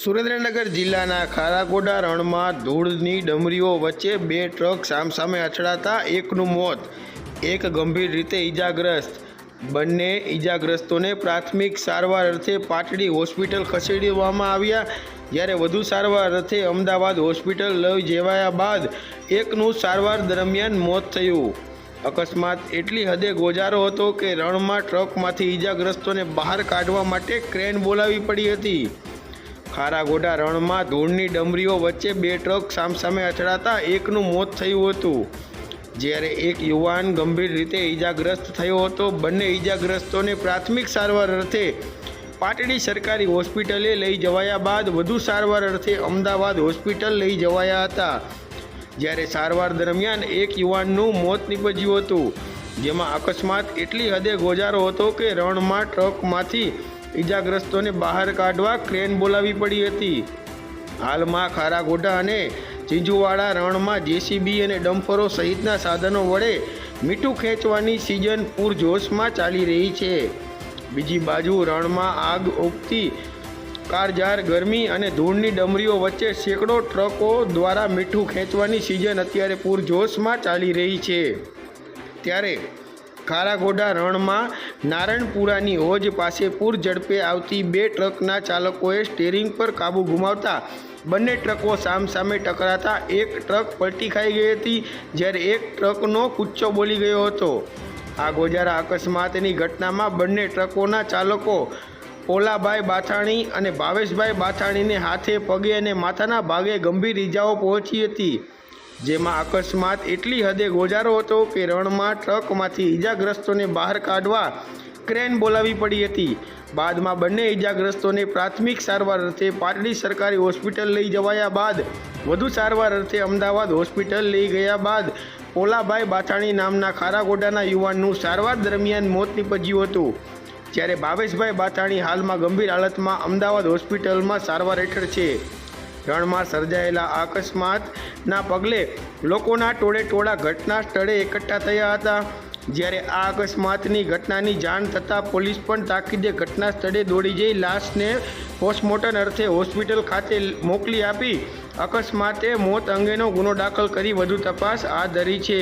સુરેન્દ્રનગર જિલ્લાના ખારાગોડા રણમાં ધૂળની ડમરીઓ વચ્ચે બે ટ્રક સામસામે અથડાતા એકનું મોત. એક ગંભીર રીતે ઈજાગ્રસ્ત. બંને ઈજાગ્રસ્તોને પ્રાથમિક સારવાર અર્થે પાટડી હોસ્પિટલ ખસેડવામાં આવ્યા. જ્યારે વધુ સારવાર અર્થે અમદાવાદ હોસ્પિટલ લઈ જવાયા બાદ એકનું સારવાર દરમિયાન મોત થયું. અકસ્માત એટલી હદે ગોજારો હતો કે રણમાં ટ્રકમાંથી ઈજાગ્રસ્તોને બહાર કાઢવા માટે ક્રેન બોલાવી પડી હતી. ખારાગોડા રણમાં ધૂળની ડમરીઓ વચ્ચે બે ટ્રક સામસામે અથડાતા એકનું મોત થયું હતું. જ્યારે એક યુવાન ગંભીર રીતે ઈજાગ્રસ્ત થયો હતો, બંને ઈજાગ્રસ્તોને પ્રાથમિક સારવાર અર્થે પાટડી સરકારી હોસ્પિટલે લઈ જવાયા બાદ વધુ સારવાર અર્થે અમદાવાદ હોસ્પિટલ લઈ જવાયા હતા. જ્યારે સારવાર દરમિયાન એક યુવાનનું મોત નીપજ્યું હતું, જેમાં અકસ્માત એટલી હદે ગોજારો હતો કે રણમાં ટ્રકમાંથી ઈજાગ્રસ્તોને બહાર કાઢવા ક્રેન બોલાવી પડી હતી. હાલમાં ખારાગોડા અને ચીંજુવાડા રણમાં જેસીબી અને ડમ્ફરો સહિતના સાધનો વડે મીઠું ખેંચવાની સિઝન પૂરજોશમાં ચાલી રહી છે. બીજી બાજુ રણમાં આગ ઉગતી કારજાર ગરમી અને ધૂળની ડમરીઓ વચ્ચે સેંકડો ટ્રકો દ્વારા મીઠું ખેંચવાની સિઝન અત્યારે પૂરજોશમાં ચાલી રહી છે. ત્યારે ખારાગોડા રણમાં નારણપુરાની હોજ પાસે પૂર ઝડપે આવતી બે ટ્રકના ચાલકોએ સ્ટેરિંગ પર કાબુ ગુમાવતા બંને ટ્રકો સામસામે ટકરાતા એક ટ્રક પલટી ખાઈ ગઈ હતી, જ્યારે એક ટ્રકનો કૂચો બોલી ગયો હતો. આ ગોજારા અકસ્માતની ઘટનામાં બંને ટ્રકોના ચાલકો પોલાભાઈ બાથાણી અને ભાવેશભાઈ બાથાણીને હાથે પગે અને માથાના ભાગે ગંભીર ઈજાઓ પહોંચી હતી. જેમાં અકસ્માત એટલી હદે ગોજારો હતો કે રણમાં ટ્રકમાંથી ઈજાગ્રસ્તોને બહાર કાઢવા ક્રેન બોલાવી પડી હતી. બાદમાં બંને ઈજાગ્રસ્તોને પ્રાથમિક સારવાર અર્થે પાટડી સરકારી હોસ્પિટલ લઈ જવાયા બાદ વધુ સારવાર અર્થે અમદાવાદ હોસ્પિટલ લઈ ગયા બાદ પોલાભાઈ બાથાણી નામના ખારાગોડાના યુવાનનું સારવાર દરમિયાન મોત નીપજ્યું હતું. જ્યારે ભાવેશભાઈ બાથાણી હાલમાં ગંભીર હાલતમાં અમદાવાદ હોસ્પિટલમાં સારવાર હેઠળ છે. રણમાં સર્જાયેલા અકસ્માતના પગલે લોકોના ટોળે ટોળા ઘટના સ્થળે એકઠા થયા હતા. જ્યારે આ અકસ્માતની ઘટનાની જાણ થતાં પોલીસ પણ તાકીદે ઘટના સ્થળે દોડી જઈ લાશને પોસ્ટમોર્ટમ અર્થે હોસ્પિટલ ખાતે મોકલી આપી. અકસ્માતે મોત અંગેનો ગુનો દાખલ કરી વધુ તપાસ હાથ ધરી છે.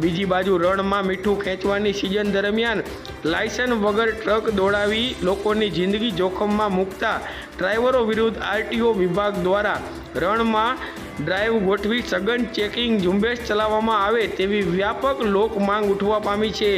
બીજી બાજુ રણમાં મીઠું ખેંચવાની સિઝન દરમિયાન લાયસન્સ વગર ટ્રક દોડાવી લોકોની જિંદગી જોખમમાં મૂકતા ડ્રાઈવરો વિરુદ્ધ આરટીઓ વિભાગ દ્વારા રણમાં ડ્રાઈવ ગોઠવી સઘન ચેકિંગ ઝુંબેશ ચલાવવામાં આવે તેવી વ્યાપક લોક માંગ ઉઠવા પામી છે.